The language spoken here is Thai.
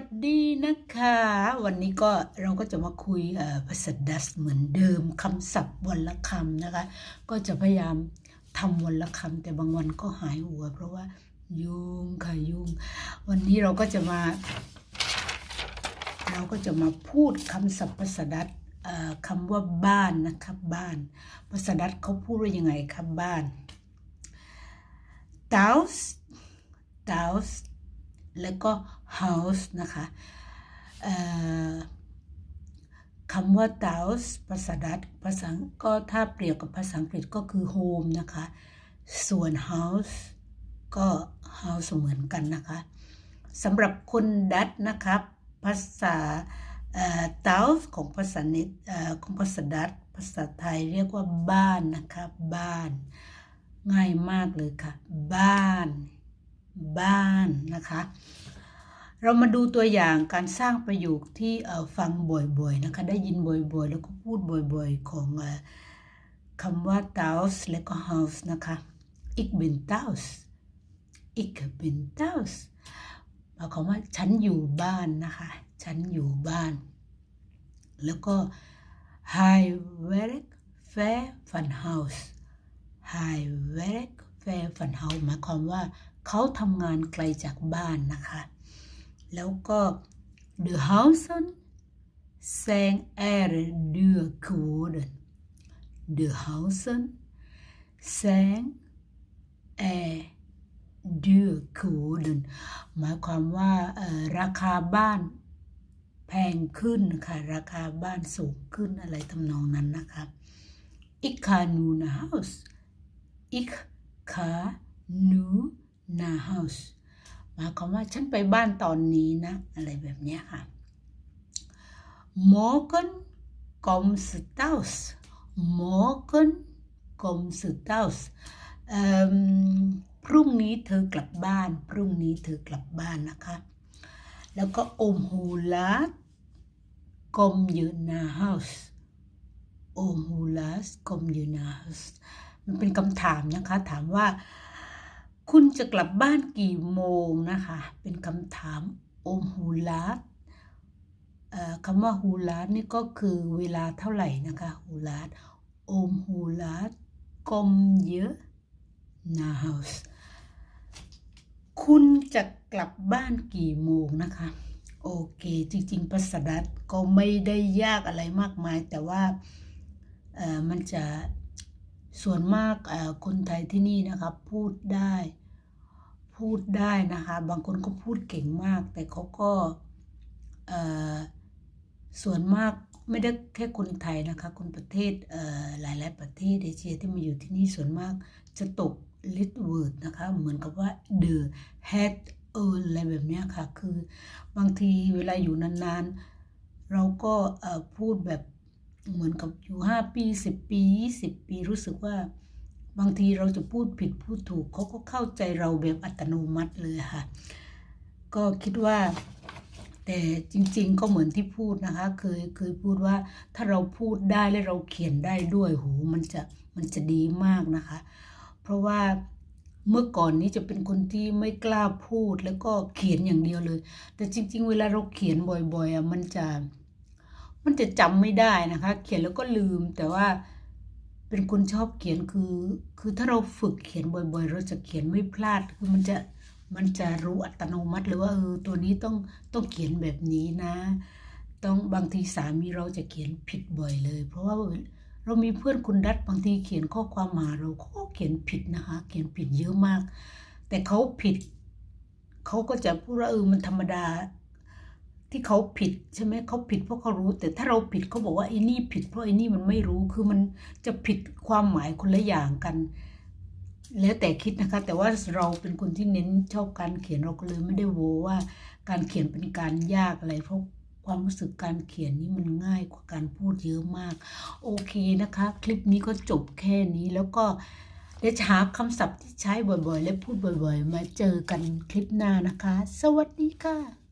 วัสดีนะคะ วันนี้ก็เราก็จะมาคุยภาษาดัชเหมือนเดิมคำศัพท์วันละคำนะคะ ก็จะพยายามทำวันละคำแต่บางวันก็หายหัว เพราะว่ายุ่งค่ะยุ่ง วันนี้เราก็จะมา เราก็จะมาพูดคำศัพท์ภาษาดัชเอ่อคำว่าบ้านนะครับบ้าน ภาษาดัชเขาพูดว่ายังไงครับบ้าน Thuis Thuis แล้วก็ house นะคะคำว่า Thuis ภาษาดัตช์ภาษาก็ถ้าเปรียบกับภาษาอังกฤษก็คือ home นะคะ ส่วน house ก็ house เหมือนกันนะคะสำหรับคนดัตช์นะครับภาษา taus ของภาษาเนของภาษาดัตช์ภาษาไทยเรียกว่าบ้านนะคะ บ้าน ง่ายมากเลยค่ะ บ้าน บ้านนะคะ เรามาดูตัวอย่างการสร้างประโยคที่ฟังบ่อยๆนะคะ ได้ยินบ่อยๆ แล้วก็พูดบ่อยๆ ของคำว่า thuis และก็ house นะคะ ik ben thuis ik ben thuis หมายความว่าฉันอยู่บ้านนะคะ ฉันอยู่บ้าน แล้วก็ hij werkt ver van huis hij werkt ver van huis หมายความว่าเขาทำงานไกลจากบ้านนะคะ แล้วก็ de huizen zijn er duur geworden de huizen zijn er duur geworden หมายความว่าราคาบ้านแพงขึ้นค่ะ ราคาบ้านสูงขึ้นอะไรทำนองนั้นนะคะ ik ga nu naar huis ik ga nu naar huis หมายความว่าฉันไปบ้านตอนนี้นะ อะไรแบบนี้ค่ะ morgen komt ze thuis morgen komt ze thuis พรุ่งนี้เธอกลับบ้าน พรุ่งนี้เธอกลับบ้านนะคะ แล้วก็ om hoe laat kom je naar huis om hoe laat kom je naar huis มันเป็นคำถามนะคะ ถามว่า คุณจะกลับบ้านกี่โมงนะคะ เป็นคำถามโอมฮูลาดคำว่าฮูลาดนี่ก็คือเวลาเท่าไหร่นะคะฮูลาดโอมฮูลาดกมเยอะนาเฮาส์คุณจะกลับบ้านกี่โมงนะคะ โอเค จริง ๆ ภาษาดัตก็ไม่ได้ยากอะไรมากมาย แต่ว่ามันจะส่วนมากคนไทยที่นี่นะคะ พูดได้ พูดได้นะคะ บางคนก็พูดเก่งมาก แต่เขาก็ส่วนมากไม่ได้แค่คนไทยนะคะ คนประเทศเอ่อหลายประเทศเอเชียที่มาอยู่ที่นี่ส่วนมากจะตก lit word นะคะ เหมือนกับว่า the had earn อะไรแบบนี้ค่ะ คือบางทีเวลาอยู่นานๆ เราก็พูดแบบเหมือนกับอยู่ 5 ปี 10 ปี 20 ปีรู้สึกว่า บางทีเราจะพูดผิดพูดถูกเขาก็เข้าใจเราแบบอัตโนมัติเลยค่ะ ก็คิดว่า แต่จริง ๆ ก็เหมือนที่พูดนะคะ เคยเคยพูดว่าถ้าเราพูดได้และเราเขียนได้ด้วยโหมันจะมันจะดีมากนะคะ เพราะว่าเมื่อก่อนนี้จะเป็นคนที่ไม่กล้าพูดแล้วก็เขียนอย่างเดียวเลย แต่จริง ๆ เวลาเราเขียนบ่อยๆอะมันจะ มันจะจำไม่ได้นะคะ เขียนแล้วก็ลืมแต่ว่า เป็นคนชอบเขียนคือ คือถ้าเราฝึกเขียนบ่อยๆ เราจะเขียนไม่พลาดคือมันจะมันจะรู้อัตโนมัติเลยว่าเออตัวนี้ต้องต้องเขียนแบบนี้นะ ต้องบางทีสามีเราจะเขียนผิดบ่อยเลย เพราะว่าเรามีเพื่อนคุณดัดบางทีเขียนข้อความมาเราเขาก็เขียนผิดนะคะ เขียนผิดเยอะมาก แต่เขาผิด เขาก็จะพูดว่าเออมันธรรมดา ที่เขาผิดใช่ไหมเขาผิดเพราะเขารู้ แต่ถ้าเราผิดเขาบอกว่าไอ้นี่ผิดเพราะไอ้นี่มันไม่รู้คือมันจะผิดความหมายคนละอย่างกัน แล้วแต่คิดนะคะ แต่ว่าเราเป็นคนที่เน้นชอบการเขียนเราก็เลยไม่ได้โวว่า การเขียนเป็นการยากอะไรเพราะความรู้สึกการเขียนนี่มันง่ายกว่าการพูดเยอะมาก โอเคนะคะ คลิปนี้ก็จบแค่นี้แล้วก็เดี๋ยวจะหาคำศัพท์ที่ใช้บ่อยๆ และพูดบ่อยๆ มาเจอกันคลิปหน้านะคะ สวัสดีค่ะ